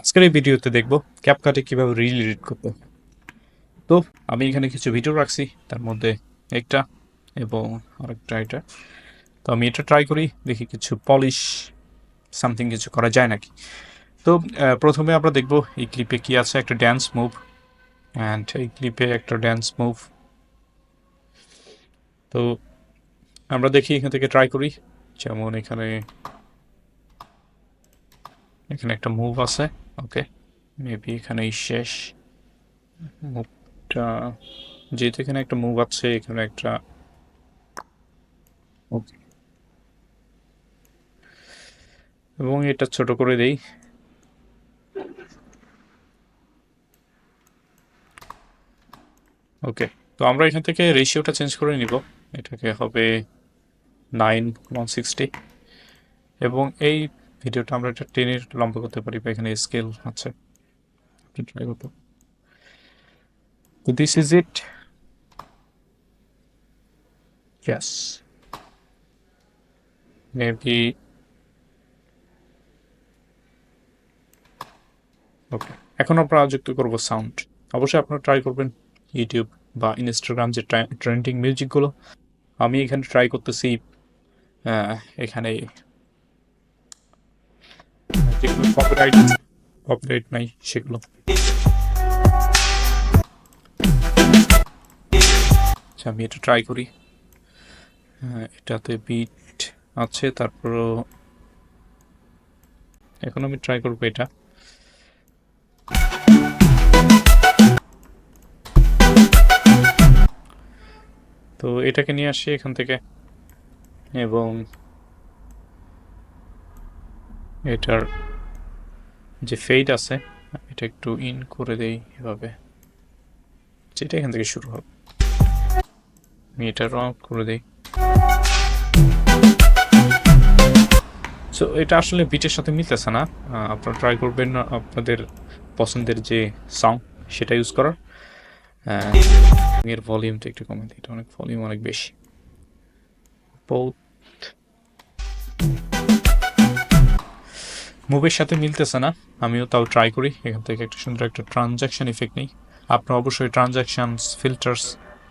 আজকের এই ভিডিওতে দেখব ক্যাপকাটে কীভাবে রিল এডিট করতে তো আমি এখানে কিছু ভিডিও রাখছি, তার মধ্যে একটা এবং আরেকটা এটা। তো আমি এটা ট্রাই করি, দেখি কিছু পলিশ সামথিং কিছু করা যায় নাকি। তো প্রথমে আমরা দেখব এই ক্লিপে কি আছে, একটা ড্যান্স মুভ অ্যান্ড এই ক্লিপে একটা ড্যান্স মুভ তো আমরা দেখি এখান থেকে ট্রাই করি, যেমন এখানে এখানে একটা মুভ আছে। ওকে মেবি এখানেই শেষ। মুভটা যেহেতু এখানে একটা মুভ আছে এখানে একটা ওকে এবং এটা ছোট করে দেই। ওকে তো আমরা এখান থেকে রেশিওটা চেঞ্জ করে নিব। এটাকে হবে নাইন ওয়ান সিক্সটি এবং এই ভিডিওটা আমরা একটা টেনের লম্বা করতে পারি বা এখানে স্কেল আছে। This is it yes maybe okay এখন আমরা যুক্ত করব সাউন্ড অবশ্যই আপনারা ট্রাই করবেন ইউটিউব বা ইনস্টাগ্রাম যে ট্রেন্ডিং মিউজিকগুলো আমি এখানে ট্রাই করতেছি এখানে যেগুলো কপিরাইট কপিরাইট নাই সেগুলো। আচ্ছা আমি এটা ট্রাই করি। হ্যাঁ, এটাতে বিট আছে তারপরও এখন আমি ট্রাই করব এটা। তো এটাকে নিয়ে আসি এখান থেকে। এবং এটার যে ফেড আছে, এটা একটু ইন করে দেই এভাবে। যেটা এখান থেকে শুরু হবে। আমি এটা আউট করে দেই। সো এটা আসলে বিটের সাথে মিলতেছে না। আপনারা ট্রাই করবেন আপনাদের পছন্দের যে সাউন্ড সেটা ইউজ করার। এর ভলিউমটা একটু কমে দিই। এটা অনেক ভলিউম অনেক বেশি। Both মুভির সাথে মিলতেছে না। আমিও তাও ট্রাই করি। এখান থেকে একটা সুন্দর একটা ট্রানজ্যাকশন ইফেক্ট নেই। আপনারা অবশ্যই ট্রানজ্যাকশনস ফিল্টার্স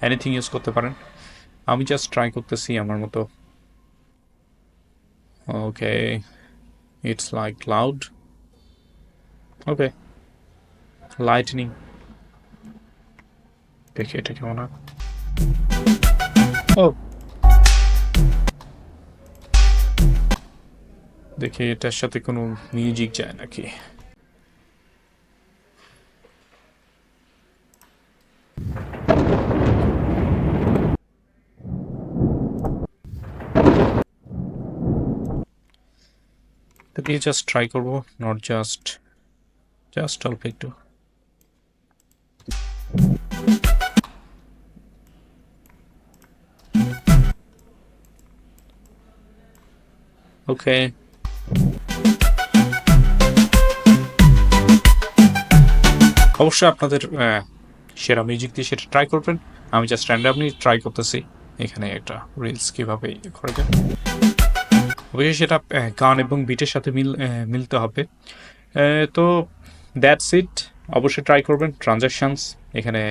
এনিথিং ইউজ করতে পারেন। আমি জাস্ট ট্রাই করতেছি আমার মতো। Okay it's like cloud okay lightning দেখি এটা কেমন ও দেখি এটার সাথে কোনো মিউজিক যায় নাকি? দিয়ে জাস্ট ট্রাই করব নট জাস্ট জাস্ট অল্প একটু। ওকে অবশ্যই আপনাদের সেরা মিউজিক দিয়ে সেটা ট্রাই করবেন। আমি জাস্ট র্যান্ডামলি ট্রাই করতেছি। এখানে একটা রিলস কীভাবে করা যায়। অবশ্যই সেটা গান এবং বিটের সাথে মিল মিলতে হবে। তো দ্যাটস ইট অবশ্যই ট্রাই করবেন। ট্রানজ্যাকশনস এখানে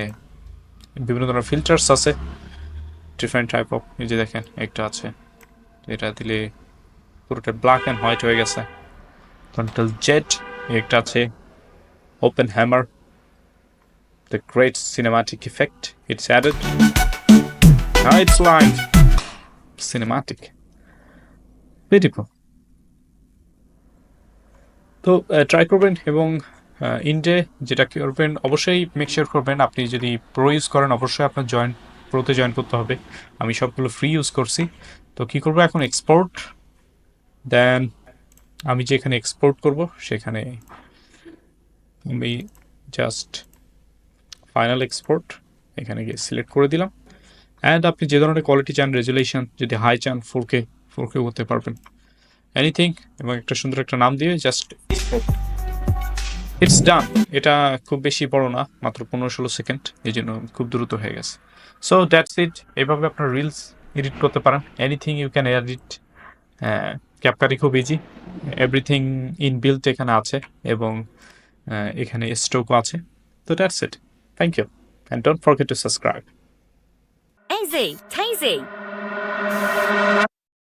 বিভিন্ন ধরনের ফিল্টার্স আছে। ডিফারেন্ট টাইপ অফ যে দেখেন, একটা আছে। এটা দিলে পুরোটা ব্ল্যাক অ্যান্ড হোয়াইট হয়ে গেছে। কন্ট্রোল জেড একটা আছে। Open hammer the great cinematic effect it's added it's like cinematic beautiful তো ট্রাই করবেন এবং ইন্ডে যেটা করবেন অবশ্যই মেক শিওর করবেন আপনি যদি প্রো ইউজ করেন অবশ্যই আপনার জয়েন প্রোতে জয়েন করতে হবে। আমি সবগুলো ফ্রি ইউজ করছি। তো কি করব এখন? এক্সপোর্ট দেন আমি যেখানে এক্সপোর্ট করব সেখানে আমি জাস্ট ফাইনাল এক্সপোর্ট এখানে গিয়ে সিলেক্ট করে দিলাম। অ্যান্ড আপনি যে ধরনের কোয়ালিটি চান রেজুলেশন যদি হাই চান ফোর কে ফোর কে করতে পারবেন। এনিথিং এবং একটা সুন্দর একটা নাম দিয়ে জাস্ট ইটস ডান এটা খুব বেশি বড় না, মাত্র পনেরো ষোলো সেকেন্ড এই জন্য খুব দ্রুত হয়ে গেছে। সো দ্যাটস ইট এইভাবে আপনার রিলস এডিট করতে পারেন। Anything you can edit CapCut খুব ইজি এভরিথিং ইন বিল্ট এখানে আছে এবং এখানে স্ট্রোকও আছে। তো that's it Thank you. And don't forget to subscribe. Easy, tasy.